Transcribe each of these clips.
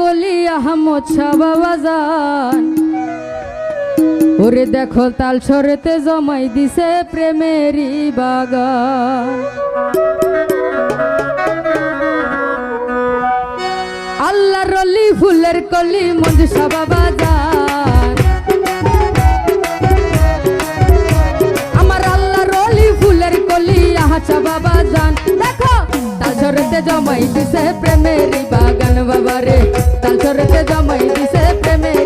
কলি আহমদ শাহ বাবা যান ওরে দেখো তাল সরেতে জমাই দিছে প্রেমেরই বাগান। আল্লাহ রলি ফুলের কলি মঞ্জু শাহ সরেতে জমাই দিছে প্রেমের বাগান বাবারে। তাল সরেতে জমাই দিছে প্রেমেরই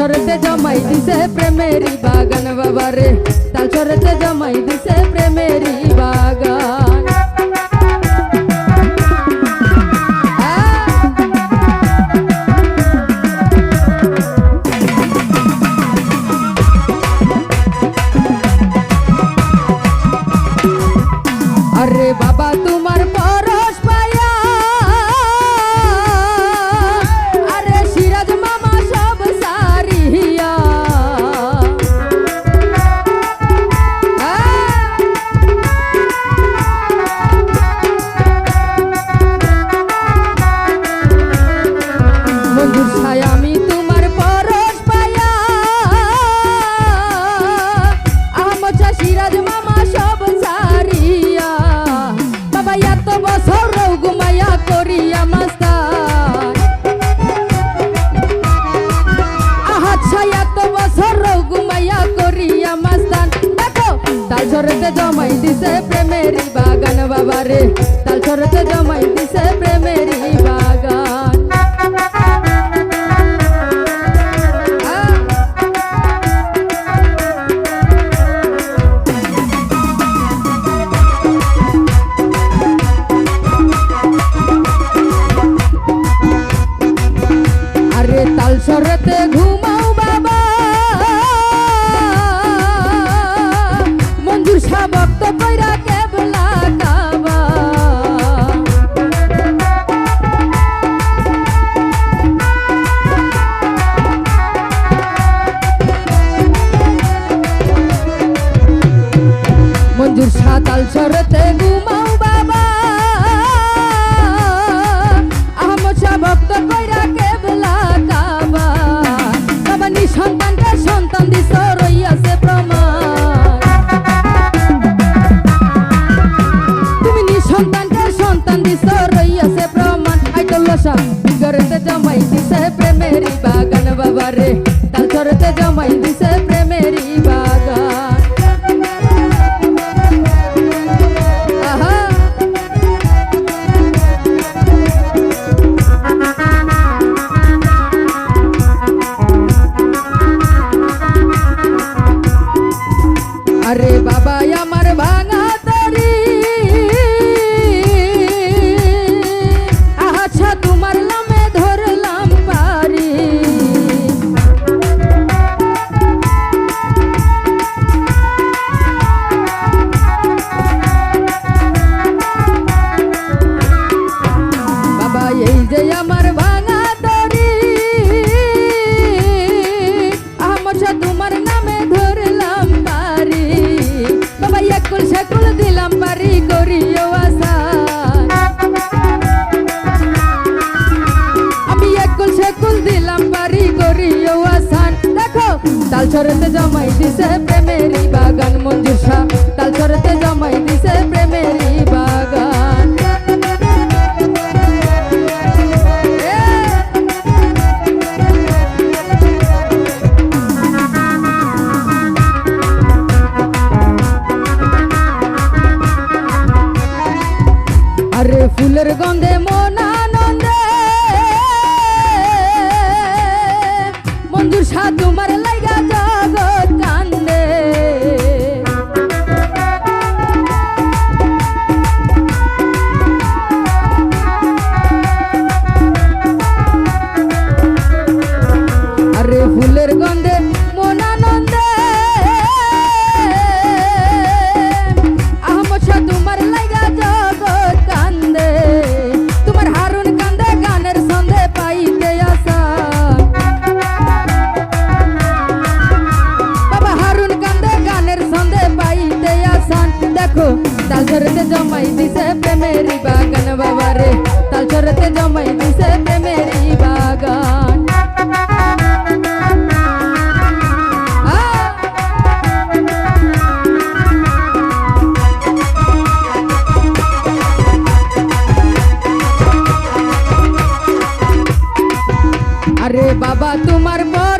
ঝরতে জমাই দিছে প্রেমেরি বাগান বাবারে তাল ঝরতে জমাই দিছে প্রেমেরই তাল ঝরতে জমাই দিছে প্রেমেরই বাগান বাবা রে তাল ঝরতে জমাই দিছে প্রেমেরই বাগান! আরে তাল সরতে ঘুমাও মঞ্জুর শাহ সরতে ঘুমাও বাবা। আহমদ ভক্ত কইরা কেবলা কাবা। বাবা নি সন্তানকে সন্তান দিছ, রইয়াছে প্রমাণ। তুমি নি সন্তানকে সন্তান দিছ, রইয়াছে প্রমাণ। আইতল্লা শাহ গরতে জমাই দিছে। বাসন দেখো তাল ঝরেতে জমাই দিছে প্রেমেরি বাগান বাবা রে তাল ঝরেতে জমাই দিছে প্রেমেরি বাগান আরে বাবা তোমার পর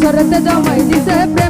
Серед дома йди це прямо